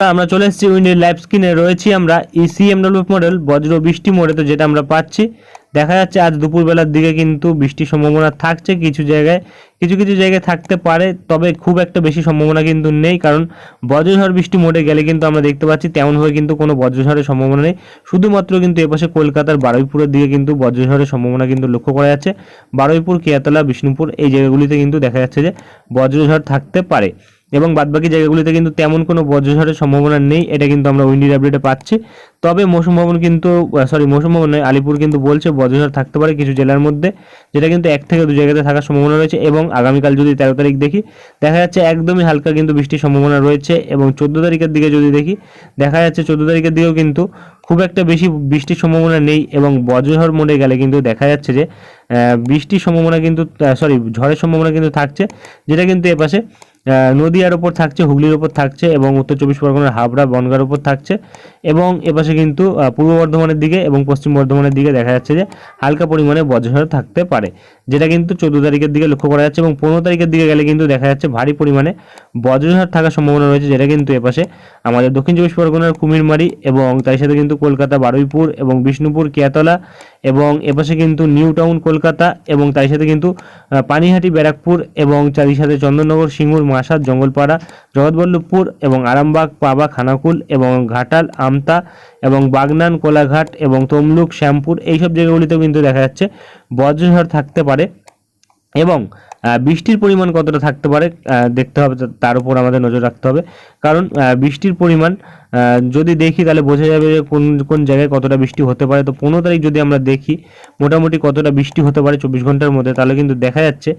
আমরা চলে এসেছি উইন্ডের লাইভ স্ক্রিনে। রয়েছি আমরা E ইসিএমডব্লিউ মডেল বজ্র বৃষ্টি মোড়ে, তো যেটা আমরা পাচ্ছি। দেখা যাচ্ছে আজ দুপুরবেলার দিকে কিন্তু বৃষ্টির সম্ভাবনা থাকছে কিছু জায়গায়। কিছু কিছু জায়গায় থাকতে পারে, তবে খুব একটা বেশি সম্ভাবনা কিন্তু নেই, কারণ বজ্রঝড় বৃষ্টি মোড়ে গেলে কিন্তু আমরা দেখতে পাচ্ছি তেমনভাবে কিন্তু কোনো বজ্রঝড়ের সম্ভাবনা নেই। শুধুমাত্র কিন্তু এপাশে কলকাতার বারুইপুরের দিকে কিন্তু বজ্রঝড়ের সম্ভাবনা কিন্তু লক্ষ্য করা যাচ্ছে। বারুইপুর, কেয়াতলা, বিষ্ণুপুর এই জায়গাগুলিতে কিন্তু দেখা যাচ্ছে যে বজ্রঝড় থাকতে পারে। এবং বাদবাকি জায়গাগুলিতে কিন্তু তেমন কোনো বজ্রঝড়ের সম্ভাবনা নেই, এটা কিন্তু আমরা উইন্ডির আপডেটে পাচ্ছি। তবে মৌসুম ভবন কিন্তু সরি মৌসুম ভবন নয়, আলিপুর কিন্তু বলছে বজ্রঝড় থাকতে পারে কিছু জেলার মধ্যে, যেটা কিন্তু এক থেকে দু জায়গাতে থাকার সম্ভাবনা রয়েছে এবং আগামীকাল যদি তেরো তারিখ দেখি, দেখা যাচ্ছে একদমই হালকা কিন্তু বৃষ্টির সম্ভাবনা রয়েছে এবং চোদ্দ তারিখের দিকে যদি দেখি, দেখা যাচ্ছে চোদ্দ তারিখের দিকেও কিন্তু খুব একটা বেশি বৃষ্টির সম্ভাবনা নেই এবং বজ্রঝড় মোড়ে গেলে কিন্তু দেখা যাচ্ছে যে বৃষ্টির সম্ভাবনা কিন্তু সরি ঝড়ের সম্ভাবনা কিন্তু থাকছে, যেটা কিন্তু এপাশে নদিয়ার ওপর থাকছে, হুগলির ওপর থাকছে এবং উত্তর চব্বিশ পরগনার হাবড়া, বনগার ওপর থাকছে এবং এপাশে কিন্তু পূর্ব বর্ধমানের দিকে এবং পশ্চিম বর্ধমানের দিকে দেখা যাচ্ছে যে হালকা পরিমাণে বজ্রঝড় থাকতে পারে, যেটা কিন্তু চোদ্দ তারিখের দিকে লক্ষ্য করা যাচ্ছে এবং পনেরো তারিখের দিকে গেলে কিন্তু দেখা যাচ্ছে ভারী পরিমাণে বজ্রঝড় থাকার সম্ভাবনা রয়েছে, যেটা কিন্তু এপাশে আমাদের দক্ষিণ চব্বিশ পরগনার কুমিরমারি এবং তার সাথে কিন্তু কলকাতা, বারুইপুর এবং বিষ্ণুপুর, কেয়াতলা এবং এপাশে কিন্তু নিউ টাউন কলকাতা এবং তার সাথে কিন্তু পানিহাটি, ব্যারাকপুর এবং চারি সাথে চন্দননগর, সিঙ্গুর, মাসাদ, জঙ্গলপাড়া, জগৎবল্লভপুর এবং আরামবাগ, পাবা, খানাকুল এবং ঘাটাল, আমতা এবং বাগনান, কোলাঘাট এবং তমলুক, শ্যামপুর এইসব জায়গাগুলিতেও কিন্তু দেখা যাচ্ছে বজ্রঝড় থাকতে পারে এবং বৃষ্টির পরিমাণ কতটা থাকতে পারে দেখতে হবে, তার উপর আমাদের নজর রাখতে হবে। কারণ বৃষ্টির পরিমাণ যদি দেখি তাহলে বোঝা যাবে যে কোন কোন জায়গায় কতটা বৃষ্টি হতে পারে। তো পনেরো তারিখ যদি আমরা দেখি, মোটামুটি কতটা বৃষ্টি হতে পারে চব্বিশ ঘণ্টার মধ্যে, তাহলে কিন্তু দেখা যাচ্ছে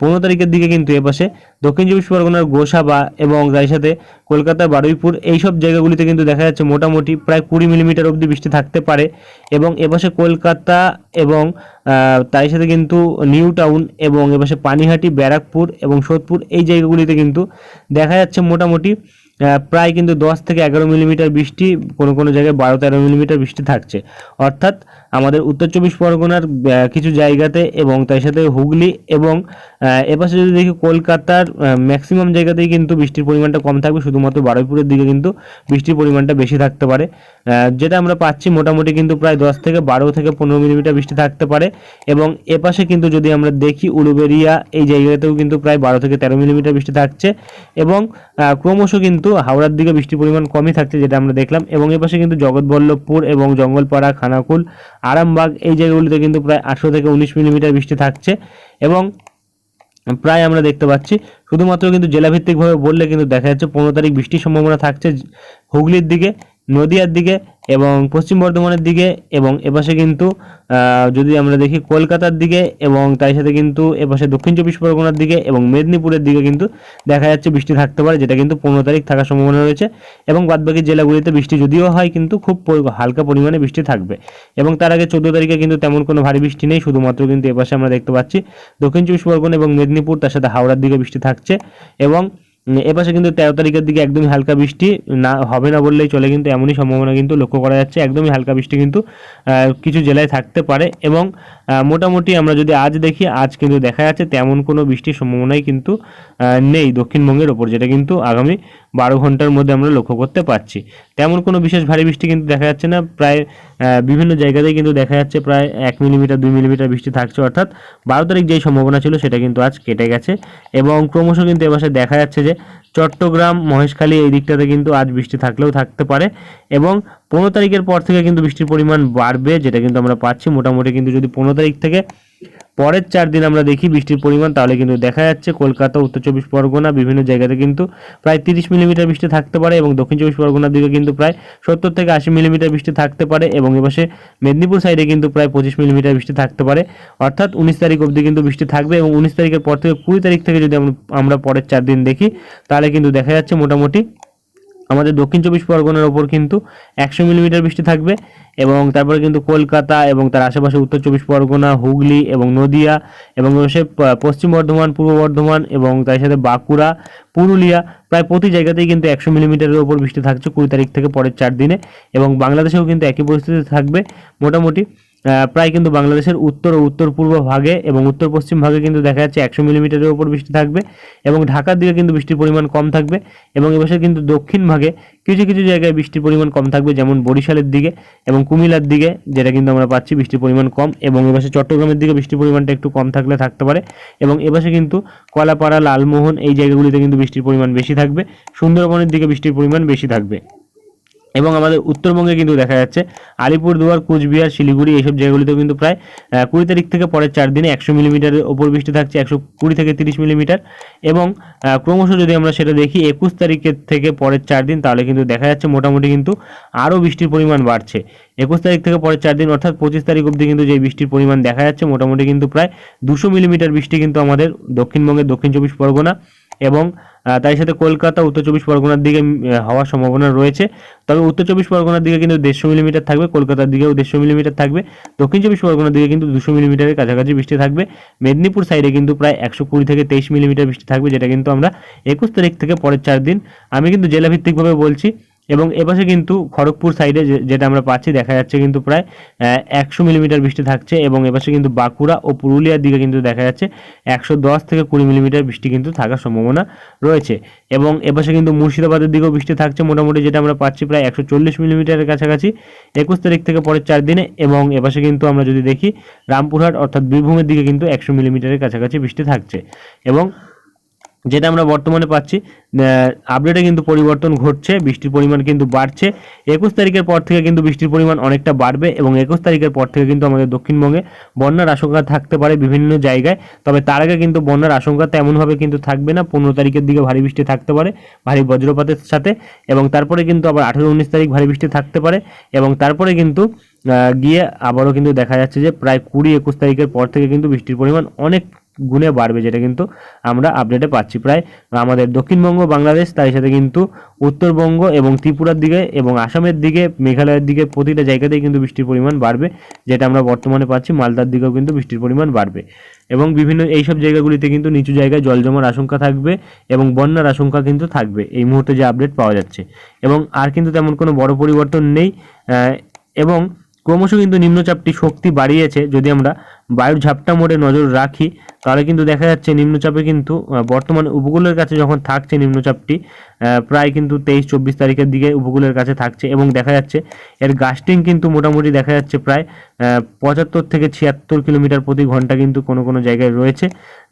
পনেরো তারিখের দিকে কিন্তু এপাশে দক্ষিণ চব্বিশ পরগনার গোসাবা এবং তার সাথে কলকাতা, বারুইপুর এইসব জায়গাগুলিতে কিন্তু দেখা যাচ্ছে মোটামুটি প্রায় কুড়ি মিলিমিটার অবধি বৃষ্টি থাকতে পারে এবং এপাশে কলকাতা এবং তার সাথে কিন্তু নিউ টাউন এবং এপাশে পানিহাটি, ব্যারাকপুর এবং সোদপুর এই জায়গাগুলিতে কিন্তু দেখা যাচ্ছে মোটামুটি প্রায় কিন্তু দশ থেকে এগারো মিলিমিটার বৃষ্টি, কোনো কোনো জায়গায় বারো তেরো মিলিমিটার বৃষ্টি থাকছে। অর্থাৎ আমাদের উত্তর চব্বিশ পরগনার কিছু জায়গাতে এবং তার সাথে হুগলি এবং এপাশে যদি দেখি কলকাতার ম্যাক্সিমাম জায়গাতেই কিন্তু বৃষ্টির পরিমাণটা কম থাকবে। শুধুমাত্র বারুইপুরের দিকে কিন্তু বৃষ্টির পরিমাণটা বেশি থাকতে পারে। যেটা আমরা পাচ্ছি মোটামুটি কিন্তু প্রায় দশ থেকে বারো থেকে পনেরো মিলিমিটার বৃষ্টি থাকতে পারে এবং এপাশে কিন্তু যদি আমরা দেখি উলুবেরিয়া, এই জায়গাতেও কিন্তু প্রায় বারো থেকে তেরো মিলিমিটার বৃষ্টি থাকছে এবং ক্রমশ কিন্তু হাওড়ার দিকে বৃষ্টির পরিমাণ কমই থাকছে, যেটা আমরা দেখলাম। এবং এপাশে কিন্তু জগৎবল্লভপুর এবং জঙ্গলপাড়া, খানাকুল, আরামবাগ, এই জায়গাগুলিতে কিন্তু প্রায় আঠেরো থেকে উনিশ মিলিমিটার বৃষ্টি থাকছে। এবং প্রায় আমরা দেখতে পাচ্ছি, শুধুমাত্র কিন্তু জেলাভিত্তিকভাবে বললে কিন্তু দেখা যাচ্ছে পনেরো তারিখ বৃষ্টির সম্ভাবনা থাকছে হুগলির দিকে। নদিয়ার দিকে এবং পশ্চিম বর্ধমানের দিকে এবং এপাশে কিন্তু যদি আমরা দেখি কলকাতার দিকে এবং তার সাথে কিন্তু এপাশে দক্ষিণ চব্বিশ পরগনার দিকে এবং মেদিনীপুরের দিকে কিন্তু দেখা যাচ্ছে বৃষ্টি থাকতে পারে, যেটা কিন্তু পনেরো তারিখ থাকার সম্ভাবনা রয়েছে এবং বাদবাকি জেলাগুলিতে বৃষ্টি যদিও হয় কিন্তু খুব হালকা পরিমাণে বৃষ্টি থাকবে এবং তার আগে চোদ্দ তারিখে কিন্তু তেমন কোনো ভারী বৃষ্টি নেই, শুধুমাত্র কিন্তু এপাশে আমরা দেখতে পাচ্ছি দক্ষিণ চব্বিশ পরগনা এবং মেদিনীপুর, তার সাথে হাওড়ার দিকে বৃষ্টি থাকছে এবং এপাশে কিন্তু তেরো তারিখের দিকে একদমই হালকা বৃষ্টি, না, হবে না বললেই চলে, কিন্তু এমনই সম্ভাবনা কিন্তু লক্ষ্য করা যাচ্ছে, একদমই হালকা বৃষ্টি কিন্তু কিছু জেলায় থাকতে পারে এবং মোটামুটি আমরা যদি আজ দেখি, আজ কিন্তু দেখা যাচ্ছে তেমন কোনো বৃষ্টির সম্ভাবনাই কিন্তু নেই দক্ষিণবঙ্গের ওপর, যেটা কিন্তু আগামী বারো ঘণ্টার মধ্যে আমরা লক্ষ্য করতে পারছি। তেমন কোনো বিশেষ ভারী বৃষ্টি কিন্তু দেখা যাচ্ছে না। প্রায় বিভিন্ন জায়গাতেই কিন্তু দেখা যাচ্ছে প্রায় এক মিলিমিটার, দুই মিলিমিটার বৃষ্টি থাকছে। অর্থাৎ বারো তারিখ যেই সম্ভাবনা ছিল সেটা কিন্তু আজ কেটে গেছে এবং ক্রমশ কিন্তু এবারে দেখা যাচ্ছে যে চট্টগ্রাম, মহেশখালী এই দিকটাতে কিন্তু আজ বৃষ্টি থাকলেও থাকতে পারে এবং পনেরো তারিখের পর থেকে কিন্তু বৃষ্টির পরিমাণ বাড়বে, যেটা কিন্তু আমরা পাচ্ছি। মোটামুটি কিন্তু যদি পনেরো তারিখ থেকে পরের চার দিন আমরা দেখি বৃষ্টির পরিমাণ, তাহলে কিন্তু দেখা যাচ্ছে কলকাতা, উত্তর চব্বিশ পরগনা, বিভিন্ন জায়গাতে কিন্তু প্রায় তিরিশ মিলিমিটার বৃষ্টি থাকতে পারে এবং দক্ষিণ চব্বিশ পরগনার দিকে কিন্তু প্রায় সত্তর থেকে আশি মিলিমিটার বৃষ্টি থাকতে পারে এবং এপাশে মেদিনীপুর সাইডে কিন্তু প্রায় পঁচিশ মিলিমিটার বৃষ্টি থাকতে পারে। অর্থাৎ উনিশ তারিখ অবধি কিন্তু বৃষ্টি থাকবে এবং উনিশ তারিখের পর থেকে কুড়ি তারিখ থেকে যদি আমরা পরের চার দিন দেখি, তাহলে কিন্তু দেখা যাচ্ছে মোটামুটি আমাদের দক্ষিণ চব্বিশ পরগনার ওপর কিন্তু একশো মিলিমিটার বৃষ্টি থাকবে এবং তারপরে কিন্তু কলকাতা এবং তার আশেপাশে উত্তর চব্বিশ পরগনা, হুগলি এবং নদিয়া এবং সে পশ্চিম বর্ধমান, পূর্ব বর্ধমান এবং তার সাথে বাঁকুড়া, পুরুলিয়া প্রায় প্রতি জায়গাতেই কিন্তু একশো মিলিমিটারের ওপর বৃষ্টি থাকছে কুড়ি তারিখ থেকে পরের চার দিনে এবং বাংলাদেশেও কিন্তু একই পরিস্থিতি থাকবে। মোটামুটি প্রায় কিন্তু বাংলাদেশের উত্তর ও উত্তর পূর্ব ভাগে এবং উত্তর পশ্চিম ভাগে কিন্তু দেখা যাচ্ছে একশো মিলিমিটারের উপর বৃষ্টি থাকবে এবং ঢাকার দিকে কিন্তু বৃষ্টির পরিমাণ কম থাকবে এবং এবছর কিন্তু দক্ষিণ ভাগে কিছু কিছু জায়গায় বৃষ্টির পরিমাণ কম থাকবে, যেমন বরিশালের দিকে এবং কুমিল্লার দিকে, যেটা কিন্তু আমরা পাচ্ছি বৃষ্টির পরিমাণ কম এবং এবছর চট্টগ্রামের দিকে বৃষ্টির পরিমাণটা একটু কম থাকলে থাকতে পারে এবং এবছর কিন্তু কলাপাড়া, লালমোহন এই জায়গাগুলিতে কিন্তু বৃষ্টির পরিমাণ বেশি থাকবে, সুন্দরবনের দিকে বৃষ্টির পরিমাণ বেশি থাকবে। এবং আমাদের উত্তরবঙ্গে কিন্তু দেখা যাচ্ছে আলিপুরদুয়ার, কুচবিহার, শিলিগুড়ি এইসব জায়গাগুলিতেও কিন্তু প্রায় কুড়ি তারিখ থেকে পরের চার দিনে একশো মিলিমিটারের ওপর বৃষ্টি থাকছে, একশো কুড়ি থেকে তিরিশ মিলিমিটার। এবং ক্রমশ যদি আমরা সেটা দেখি একুশ তারিখের থেকে পরের চার দিন, তাহলে কিন্তু দেখা যাচ্ছে মোটামুটি কিন্তু আরও বৃষ্টির পরিমাণ বাড়ছে। একুশ তারিখ থেকে পরের চার দিন, অর্থাৎ পঁচিশ তারিখ অবধি কিন্তু যে বৃষ্টির পরিমাণ দেখা যাচ্ছে, মোটামুটি কিন্তু প্রায় দুশো মিলিমিটার বৃষ্টি কিন্তু আমাদের দক্ষিণবঙ্গের দক্ষিণ চব্বিশ পরগনা এবং তার সাথে কলকাতা, উত্তর চব্বিশ পরগনার দিকে হওয়ার সম্ভাবনা রয়েছে। তবে উত্তর চব্বিশ পরগনার দিকে কিন্তু দেড়শো মিলিমিটার থাকবে, কলকাতার দিকেও দেড়শো মিলিমিটার থাকবে। দক্ষিণ চব্বিশ পরগনার দিকে কিন্তু দুশো মিলিমিটারের কাছাকাছি বৃষ্টি থাকবে। মেদিনীপুর সাইডে কিন্তু প্রায় একশো কুড়ি থেকে তেইশ মিলিমিটার বৃষ্টি থাকবে, যেটা কিন্তু আমরা একুশ তারিখ থেকে পরের চার দিন। আমি কিন্তু জেলাভিত্তিকভাবে বলছি এবং এপাশে কিন্তু খড়গপুর সাইডে যেটা আমরা পাচ্ছি, দেখা যাচ্ছে কিন্তু প্রায় একশো মিলিমিটার বৃষ্টি থাকছে এবং এপাশে কিন্তু বাঁকুড়া ও পুরুলিয়ার দিকে কিন্তু দেখা যাচ্ছে একশো দশ থেকে কুড়ি মিলিমিটার বৃষ্টি কিন্তু থাকার সম্ভাবনা রয়েছে। এবং এপাশে কিন্তু মুর্শিদাবাদের দিকেও বৃষ্টি থাকছে মোটামুটি, যেটা আমরা পাচ্ছি প্রায় একশো চল্লিশ মিলিমিটারের কাছাকাছি একুশ তারিখ থেকে পরের চার দিনে এবং এপাশে কিন্তু আমরা যদি দেখি রামপুরহাট অর্থাৎ বীরভূমের দিকে কিন্তু একশো মিলিমিটারের কাছাকাছি বৃষ্টি থাকছে। এবং যেটা আমরা বর্তমানে পাচ্ছি আপডেটে কিন্তু পরিবর্তন ঘটছে, বৃষ্টির পরিমাণ কিন্তু বাড়ছে। একুশ তারিখের পর থেকে কিন্তু বৃষ্টির পরিমাণ অনেকটা বাড়বে এবং একুশ তারিখের পর থেকে কিন্তু আমাদের দক্ষিণবঙ্গে বন্যার আশঙ্কা থাকতে পারে বিভিন্ন জায়গায়। তবে তার আগে কিন্তু বন্যার আশঙ্কা তেমনভাবে কিন্তু থাকবে না। পনেরো তারিখের দিকে ভারী বৃষ্টি থাকতে পারে, ভারী বজ্রপাতের সাথে এবং তারপরে কিন্তু আবার আঠেরো উনিশ তারিখ ভারী বৃষ্টি থাকতে পারে এবং তারপরে কিন্তু গিয়ে আবারও কিন্তু দেখা যাচ্ছে যে প্রায় কুড়ি একুশ তারিখের পর থেকে কিন্তু বৃষ্টির পরিমাণ অনেক গুণে বাড়বে, যেটা কিন্তু আমরা আপডেটে পাচ্ছি। প্রায় আমাদের দক্ষিণবঙ্গ, বাংলাদেশ, তার সাথে কিন্তু উত্তরবঙ্গ এবং ত্রিপুরার দিকে এবং আসামের দিকে, মেঘালয়ের দিকে প্রতিটা জায়গাতেই কিন্তু বৃষ্টির পরিমাণ বাড়বে, যেটা আমরা বর্তমানে পাচ্ছি। মালদার দিকেও কিন্তু বৃষ্টির পরিমাণ বাড়বে এবং বিভিন্ন এইসব জায়গাগুলিতে কিন্তু নিচু জায়গায় জল জমার আশঙ্কা থাকবে এবং বন্যার আশঙ্কা কিন্তু থাকবে। এই মুহূর্তে যে আপডেট পাওয়া যাচ্ছে এবং আর কিন্তু তেমন কোনো বড় পরিবর্তন নেই এবং ক্রমশ কিন্তু নিম্নচাপটি শক্তি বাড়িয়েছে, যদি আমরা বায়ুর ঝাপটা মোড়ে নজর রাখি, তাহলে কিন্তু দেখা যাচ্ছে নিম্নচাপে কিন্তু বর্তমানে উপকূলের কাছে যখন থাকছে নিম্নচাপটি প্রায় কিন্তু তেইশ চব্বিশ তারিখের দিকে উপকূলের কাছে থাকছে এবং দেখা যাচ্ছে এর গাস্টিং কিন্তু মোটামুটি দেখা যাচ্ছে প্রায় পঁচাত্তর থেকে ছিয়াত্তর কিলোমিটার প্রতি ঘণ্টা কিন্তু কোনো কোনো জায়গায় রয়েছে,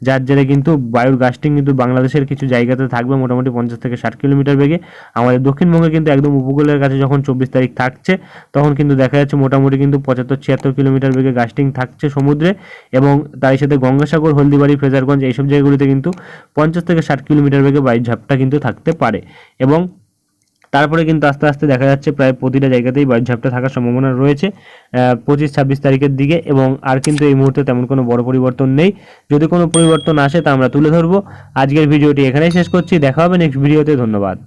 যার জেরে কিন্তু বায়ুর গাস্টিং কিন্তু বাংলাদেশের কিছু জায়গাতে থাকবে মোটামুটি পঞ্চাশ থেকে ষাট কিলোমিটার বেগে। আমাদের দক্ষিণবঙ্গে কিন্তু একদম উপকূলের কাছে যখন চব্বিশ তারিখ থাকছে, তখন কিন্তু দেখা যাচ্ছে মোটামুটি কিন্তু পঁচাত্তর ছিয়াত্তর কিলোমিটার বেগে গাস্টিং থাকছে সমুদ্রে। এবং তার সাথে গঙ্গাসাগর, হলদিবাড়ি, ফ্রেজারগঞ্জ এইসব জায়গাগুলিতে কিন্তু পঞ্চাশ থেকে ষাট কিলোমিটার বেগে বায়ুর ঝাপটা কিন্তু থাকতে পারে। এবং তারপরে কিন্তু আস্তে আস্তে দেখা যাচ্ছে প্রায় প্রতিটা জায়গাতেই বায়ুর ঝাপটা থাকার সম্ভাবনা রয়েছে পঁচিশ, ছাব্বিশ তারিখের দিকে এবং আর কিন্তু এই মুহূর্তে তেমন কোনো বড় পরিবর্তন নেই। যদি কোনো পরিবর্তন আসে তা আমরা তুলে ধরবো। আজকের ভিডিওটি এখানেই শেষ করছি। দেখা হবে নেক্সট ভিডিওতে ধন্যবাদ।